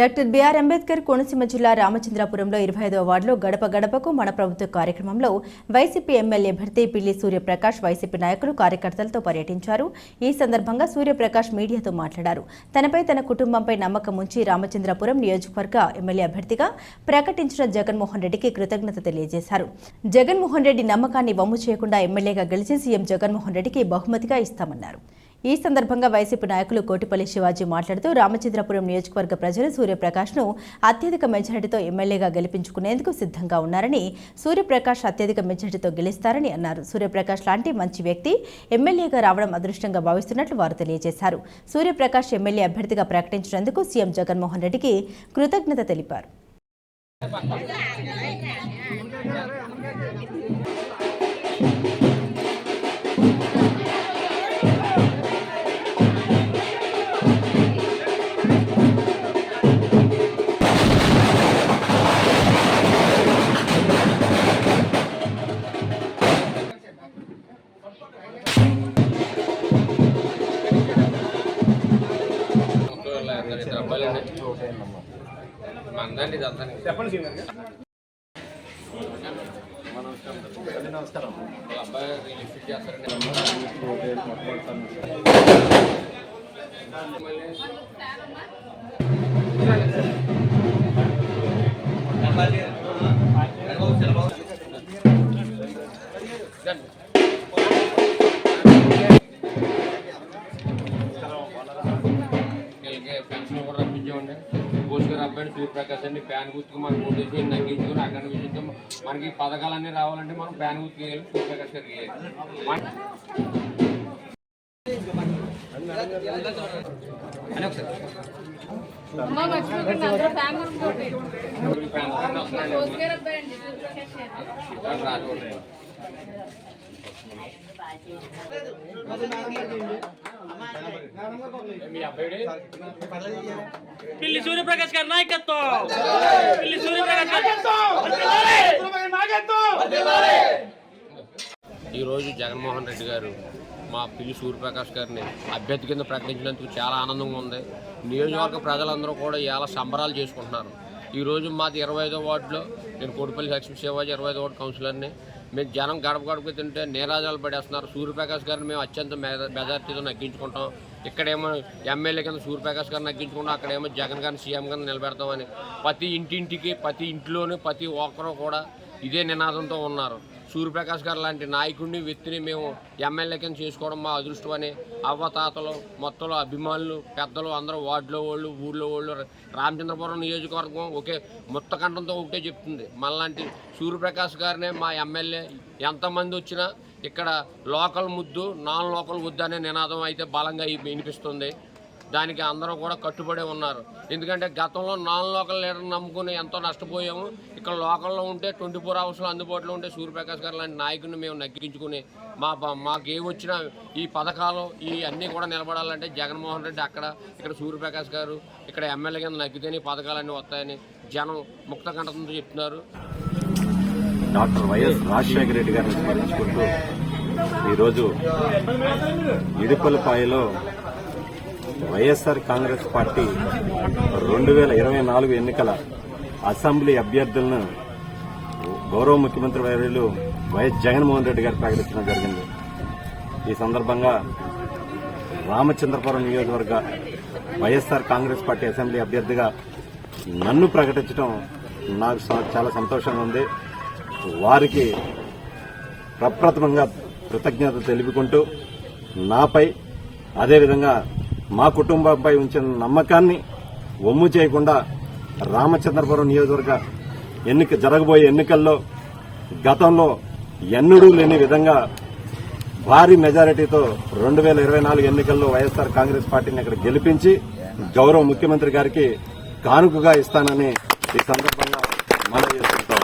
Doctor BR Ambedkar Konaseema జిల్లా రామచంద్రాపురంలో ఇరవై ఐదవ వార్డులో గడప గడపకు మన ప్రభుత్వ కార్యక్రమంలో వైసీపీ ఎమ్మెల్యే భర్తీ పిల్లి సూర్యప్రకాష్ వైసీపీ నాయకులు కార్యకర్తలతో పర్యటించారు. ఈ సందర్భంగా సూర్యప్రకాష్ మీడియాతో మాట్లాడారు. తనపై తన కుటుంబంపై నమ్మకం ఉంచి రామచంద్రాపురం నియోజకవర్గ ఎమ్మెల్యే అభ్యర్థిగా ప్రకటించిన జగన్మోహన్ రెడ్డికి కృతజ్ఞత తెలియజేశారు. జగన్మోహన్ రెడ్డి నమ్మకాన్ని వమ్ము చేయకుండా ఎమ్మెల్యేగా గెలిచి సీఎం జగన్మోహన్ రెడ్డికి బహుమతిగా ఇస్తామన్నారు. ఈ సందర్భంగా వైసీపీ నాయకులు కోటిపల్లి శివాజీ మాట్లాడుతూ రామచంద్రపురం నియోజకవర్గ ప్రజలు సూర్యప్రకాష్ను అత్యధిక మెజారిటీతో ఎమ్మెల్యేగా గెలిపించుకునేందుకు సిద్ధంగా ఉన్నారని సూర్యప్రకాష్ అత్యధిక మెజారిటీతో గెలుస్తారని అన్నారు. సూర్యప్రకాష్ లాంటి మంచి వ్యక్తి ఎమ్మెల్యేగా రావడం అదృష్టంగా భావిస్తున్నట్లు వారు తెలియజేశారు. సూర్యప్రకాష్ ఎమ్మెల్యే అభ్యర్థిగా ప్రకటించినందుకు సీఎం జగన్మోహన్ రెడ్డికి కృతజ్ఞత తెలిపారు. చెప్పండి సింగ్ అబ్బాయి రిలీఫ్ చేస్తారండి వీళ్ళకి బోస్ గారు అబ్బాయిని సూర్యప్రకాశ్ అండి ప్యాన్ గుర్తుకు మనం ఓటేసి నగ్గించుకుని అక్కడ విషయంతో మనకి ఈ పథకాలన్నీ రావాలంటే మనం ప్యాన్ గుర్తుకి వెళ్ళి సూర్యప్రకాశ్ గారికి వేయాలి. మన- అమ్మ మర్చిపోకుండా అందరూ ఫ్యామిలీ తోటి ఈ ప్యాన్ కార్డు వస్తున్నాయండి. రోజుగారు అబ్బాయండి సూర్యప్రకాష్ గారు. ఇక్కడ రాజు. పిల్లి సూర్యప్రకాష్ గారి నాయకత్వం. పిల్లి సూర్యప్రకాష్ ఈరోజు జగన్మోహన్ రెడ్డి గారు మా పిల్లి సూర్యప్రకాష్ గారిని అభ్యర్థి కింద ప్రకటించినందుకు చాలా ఆనందంగా ఉంది. నియోజకవర్గ ప్రజలందరూ కూడా ఇలా సంబరాలు చేసుకుంటున్నారు. ఈరోజు మాది ఇరవై ఐదో వార్డులో. నేను కోటిపల్లి లక్ష్మీ శివాజీ ఇరవై ఐదో వార్డు కౌన్సిలర్ని. మేము జనం గడప గడపకి తింటే నేరాజాలు పడేస్తున్నారు. సూర్యప్రకాష్ గారిని మేము అత్యంత మెజార్టీతో నగ్గించుకుంటాం. ఇక్కడేమో ఎమ్మెల్యే కింద సూర్యప్రకాష్ గారిని నగ్గించుకుంటాం. అక్కడేమో జగన్ గారిని సీఎం కింద నిలబెడతామని. ప్రతి ఇంటింటికి ప్రతి ఇంట్లోనూ ప్రతి ఒక్కరూ కూడా ఇదే నినాదంతో ఉన్నారు. సూర్యప్రకాష్ గారు లాంటి నాయకుడిని వ్యక్తిని మేము ఎమ్మెల్యే కింద చేసుకోవడం మా అదృష్టం అని అవ్వతాతలు మొత్తంలో అభిమానులు పెద్దలు అందరూ వార్డులో వాళ్ళు ఊళ్ళో వాళ్ళు రామచంద్రపురం నియోజకవర్గం ఒకే ముత్తకంఠంతో ఒకటే చెప్తుంది. మనలాంటి సూర్యప్రకాష్ గారినే మా ఎమ్మెల్యే ఎంతమంది వచ్చినా ఇక్కడ లోకల్ ముద్దు నాన్ లోకల్ ముద్దు అనే నినాదం అయితే బలంగా వినిపిస్తుంది. దానికి అందరూ కూడా కట్టుబడి ఉన్నారు. ఎందుకంటే గతంలో నాన్ లోకల్ లీడర్ నమ్ముకుని ఎంతో నష్టపోయాము. ఇక్కడ లోకల్లో ఉంటే ట్వంటీ ఫోర్ అవర్స్లో అందుబాటులో ఉంటే సూర్యప్రకాష్ గారు లాంటి నాయకుడిని మేము నగ్గించుకుని మా ప- మాకు వచ్చినా ఈ పథకాలు ఈ అన్నీ కూడా నిలబడాలంటే జగన్మోహన్ రెడ్డి అక్కడ ఇక్కడ సూర్యప్రకాష్ గారు ఇక్కడ ఎమ్మెల్యే కింద నగ్గితేనే ఈ పథకాలన్నీ వస్తాయని జనం ముక్త కంఠంతో చెప్తున్నారు. డాక్టర్ వైఎస్ రాజశేఖర రెడ్డి గారిని స్మరించుకుంటూ ఈరోజు ఇడుపలపాయలో వైఎస్ఆర్ కాంగ్రెస్ పార్టీ రెండు వేల ఇరవై నాలుగు ఎన్నికల అసెంబ్లీ అభ్యర్థులను గౌరవ ముఖ్యమంత్రి వర్యులు వైఎస్ జగన్మోహన్ రెడ్డి గారు ప్రకటించడం జరిగింది. ఈ సందర్భంగా రామచంద్రపురం నియోజకవర్గ వైఎస్ఆర్ కాంగ్రెస్ పార్టీ అసెంబ్లీ అభ్యర్థిగా నన్ను ప్రకటించడం నాకు చాలా సంతోషంగా ఉంది. వారికి ప్రప్రథమంగా కృతజ్ఞత తెలుపుకుంటూ నాపై అదేవిధంగా మా కుటుంబంపై ఉంచిన నమ్మకాన్ని ఒమ్ము చేయకుండా రామచంద్రపురం నియోజకవర్గ ఎన్నిక జరగబోయే ఎన్నికల్లో గతంలో ఎన్నడూ లేని విధంగా భారీ మెజారిటీతో రెండు వేల ఇరవై నాలుగు ఎన్నికల్లో వైఎస్ఆర్ కాంగ్రెస్ పార్టీని ఇక్కడ గెలిపించి గౌరవ ముఖ్యమంత్రి గారికి కానుకగా ఇస్తానని ఈ సందర్భంగా మనం చేసుకుంటాం